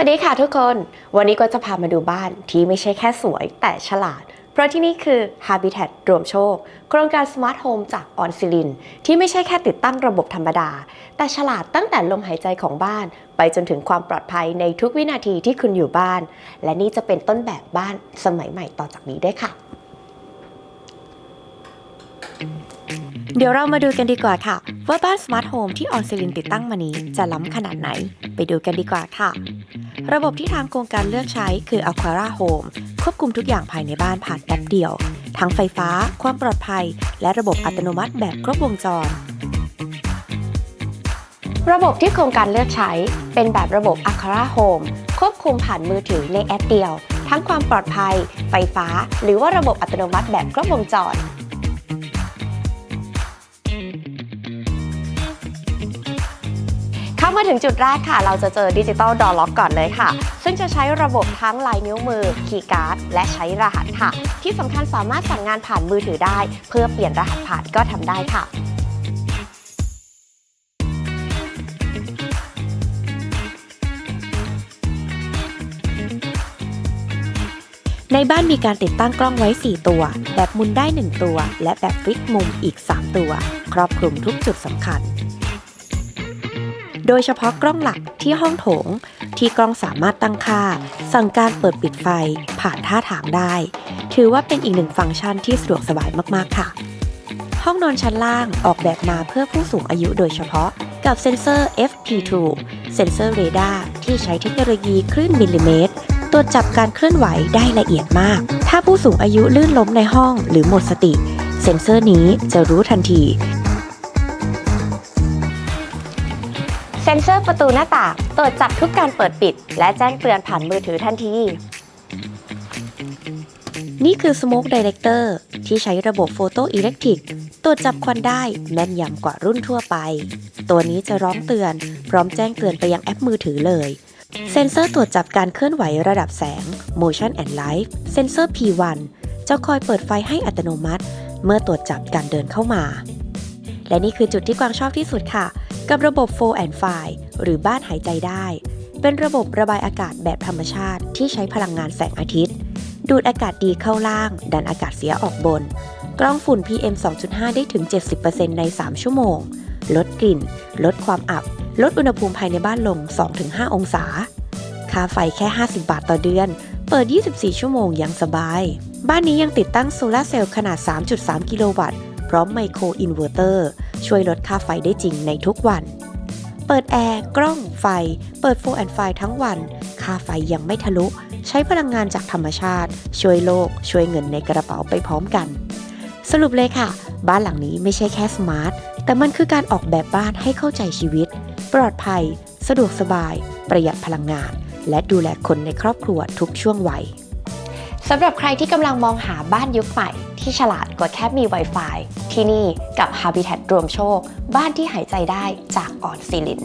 วัสดีค่ะทุกคน วันนี้ก็จะพามาดูบ้านที่ไม่ใช่แค่สวยแต่ฉลาด เพราะที่นี่คือ Habitat รวมโชค โครงการ Smart Home จากออนซิลิน ที่ไม่ใช่แค่ติดตั้งระบบธรรมดา แต่ฉลาดตั้งแต่ลมหายใจของบ้าน ไปจนถึงความปลอดภัยในทุกวินาทีที่คุณอยู่บ้าน และนี่จะเป็นต้นแบบบ้านสมัยใหม่ต่อจากนี้ด้วยค่ะเดี๋ยวเรามาดูกันดีกว่าค่ะ ว่าบ้าน Smart Home ที่ออนซิลินติดตั้งมานี้จะล้ำขนาดไหน ไปดูกันดีกว่าค่ะ ระบบที่ทางโครงการเลือกใช้คือ Aquara Home ควบคุมทุกอย่างภายในบ้านผ่านแอปเดียว ทั้งไฟฟ้า ความปลอดภัย และระบบอัตโนมัติแบบครบวงจร ระบบที่โครงการเลือกใช้เป็นแบบระบบ Aquara Home ควบคุมผ่านมือถือในแอปเดียว ทั้งความปลอดภัย ไฟฟ้า หรือว่าระบบอัตโนมัติแบบครบวงจร เข้ามาถึงจุดแรกค่ะ เราจะเจอดิจิตอลดอล็อกก่อนเลยค่ะ ซึ่งจะใช้ระบบทั้งลายนิ้วมือ คีย์การ์ด และใช้รหัสค่ะ ที่สำคัญสามารถสั่งงานผ่านมือถือได้ เพื่อเปลี่ยนรหัสผ่านก็ทำได้ค่ะในบ้านมีการติดตั้งกล้องไว้ 4 ตัว แบบมุนได้ 1 ตัว และแบบฟิกมุมอีก 3 ตัว ครอบคลุมทุกจุดสำคัญ โดยเฉพาะกล้องหลักที่ห้องโถง ที่กล้องสามารถตั้งค่า สั่งการเปิดปิดไฟผ่านท่าทางได้ ถือว่าเป็นอีกหนึ่งฟังก์ชันที่สะดวกสบายมากๆค่ะ ห้องนอนชั้นล่างออกแบบมาเพื่อผู้สูงอายุโดยเฉพาะกับเซ็นเซอร์ FP2 เซ็นเซอร์เรดาร์ที่ใช้เทคโนโลยีคลื่นมิลลิเมตรตรวจจับการเคลื่อนไหวได้ละเอียดมาก ถ้าผู้สูงอายุลื่นล้มในห้องหรือหมดสติ เซ็นเซอร์นี้จะรู้ทันที เซ็นเซอร์ประตูหน้าต่างตรวจจับทุกการเปิดปิด และแจ้งเตือนผ่านมือถือทันที นี่คือ Smoke Director ที่ใช้ระบบ Photo Electric ตรวจจับควันได้แม่นยำกว่ารุ่นทั่วไป ตัวนี้จะร้องเตือน พร้อมแจ้งเตือนไปยังแอปมือถือเลย เซ็นเซอร์ตรวจจับการเคลื่อนไหวระดับแสง Motion and Light เซ็นเซอร์ P1 จะคอยเปิดไฟให้อัตโนมัติ เมื่อตรวจจับการเดินเข้ามา และนี่คือจุดที่กวางชอบที่สุดค่ะ กับระบบ 4 and 5 หรือบ้านหายใจได้ เป็นระบบระบายอากาศแบบธรรมชาติที่ใช้พลังงานแสงอาทิตย์ ดูดอากาศดีเข้าล่าง ดันอากาศเสียออกบนกรองฝุ่น PM 2.5 ได้ถึง 70%ใน 3 ชั่วโมง ลดกลิ่น ลดความอับ ลดอุณหภูมิภายในบ้านลง 2-5 องศา ค่าไฟแค่ 50 บาทต่อเดือน เปิด 24 ชั่วโมงย่างสบาย บ้านนี้ยังติดตั้งโซลาร์เซลล์ขนาด 3.3 กิโลวัตต์ พร้อมไมโครอินเวอร์เตอร์ช่วยลดค่าไฟได้จริงในทุกวัน เปิดแอร์ กล้องไฟ เปิดโฟร์แอนไฟทั้งวัน ค่าไฟยังไม่ทะลุ ใช้พลังงานจากธรรมชาติ ช่วยโลก ช่วยเงินในกระเป๋าไปพร้อมกัน สรุปเลยค่ะ บ้านหลังนี้ไม่ใช่แค่สมาร์ท แต่มันคือการออกแบบบ้านให้เข้าใจชีวิต ปลอดภัย สะดวกสบาย ประหยัดพลังงาน และดูแลคนในครอบครัวทุกช่วงวัยสำหรับใครที่กำลังมองหาบ้านยุคใหม่ ที่ฉลาดกว่าแค่มี Wi-Fi ที่นี่กับ Habitat รวมโชค บ้านที่หายใจได้จากออนซิลิน